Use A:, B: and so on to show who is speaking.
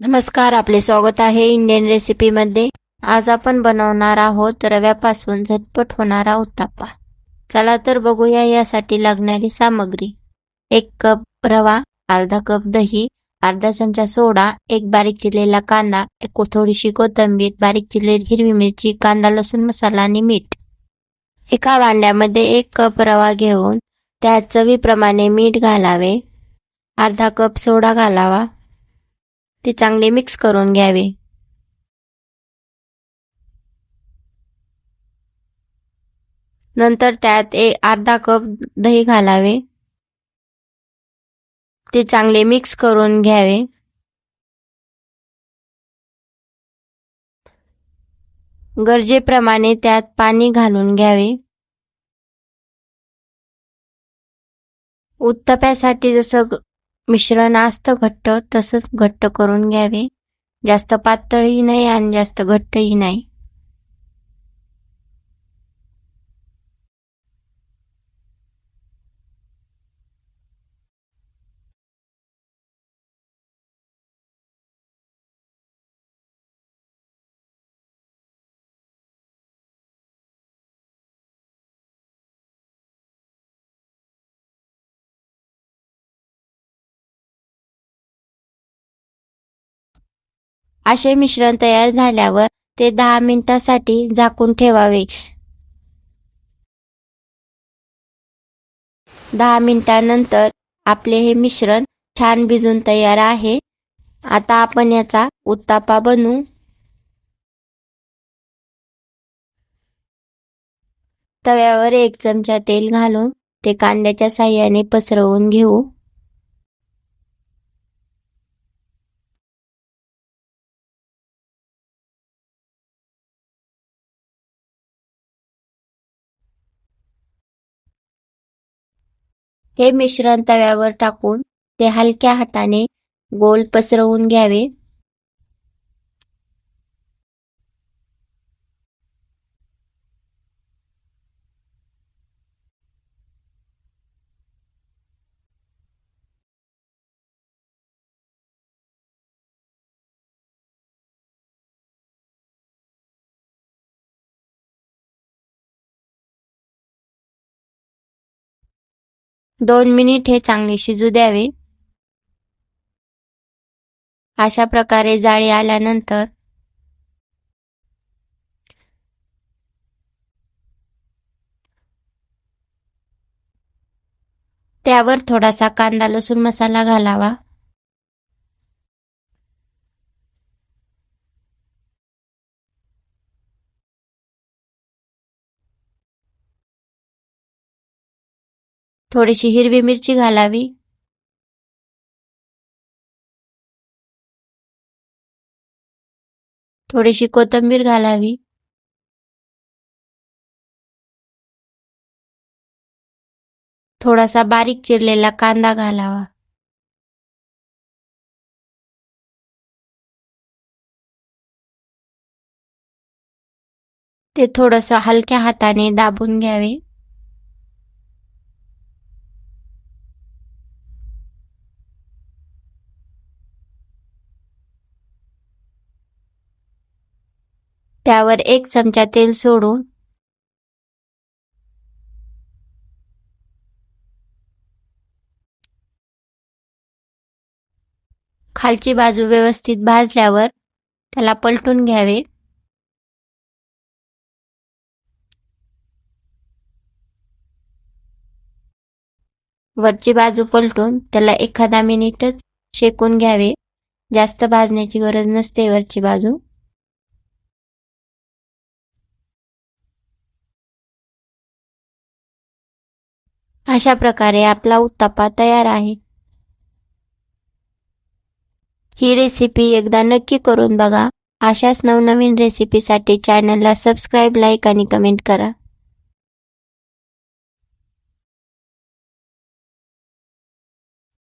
A: नमस्कार आपले स्वागत आहे इंडियन रेसिपीमध्ये आज आपण बनवणार आहोत रव्यापासून झटपट होणारा उत्तापा चला तर बघूया यासाठी लागणारी सामग्री. एक कप रवा अर्धा कप दही अर्धा चमचा सोडा एक बारीक चिरलेला कांदा एक थोडीशी कोथिंबीर बारीक चिरलेली हिरवी मिरची कांदा लसूण मसाला आणि मीठ. एका भांड्यामध्ये एक कप रवा घेऊन त्यात चवीप्रमाणे मीठ घालावे. अर्धा कप सोडा घालावा. ते चांगले मिक्स करून घ्यावे. नंतर त्यात एक अर्धा कप दही घालावे. ते चांगले मिक्स करून घ्यावे. गरजेप्रमाणे त्यात पाणी घालून घ्यावे. उत्तप्यासाठी जसं मिश्रणास्त मिश्रण असतं घट्ट तसंच घट्ट करून घ्यावे. जास्त पातळही नाही आणि जास्त घट्टही नाही. असे मिश्रण तयार झाल्यावर ते दहा मिनिटासाठी झाकून ठेवावे. दहा मिनिटानंतर आपले हे मिश्रण छान भिजून तयार आहे. आता आपण याचा उत्तापा बनवू. तव्यावर एक चमचा तेल घालून ते कांद्याच्या साह्याने पसरवून घेऊ. हे मिश्रण तव्यावर टाकून ते हलक्या हाताने गोल पसरवून घ्यावे. दोन मिनिट हे चांगले शिजू द्यावे. अशा प्रकारे जाळी आल्यानंतर त्यावर थोडासा कांदा लसूण मसाला घालावा. थोडीशी हिरवी मिरची घालावी. थोडीशी कोथिंबीर घालावी. थोडासा बारीक चिरलेला कांदा घालावा. ते थोडंसं हलक्या हाताने दाबून घ्यावे. त्यावर एक चमचा तेल सोडून खालची बाजू व्यवस्थित भाजल्यावर त्याला पलटून घ्यावे. वरची बाजू पलटून त्याला एखादा मिनिटच शेकून घ्यावे. जास्त भाजण्याची गरज नसते वरची बाजू. अशा प्रकारे आपला उत्तापा तयार आहे. ही रेसिपी एकदा नक्की करून बघा. अशाच नवनवीन रेसिपीसाठी चॅनलला सबस्क्राईब लाईक आणि कमेंट करा.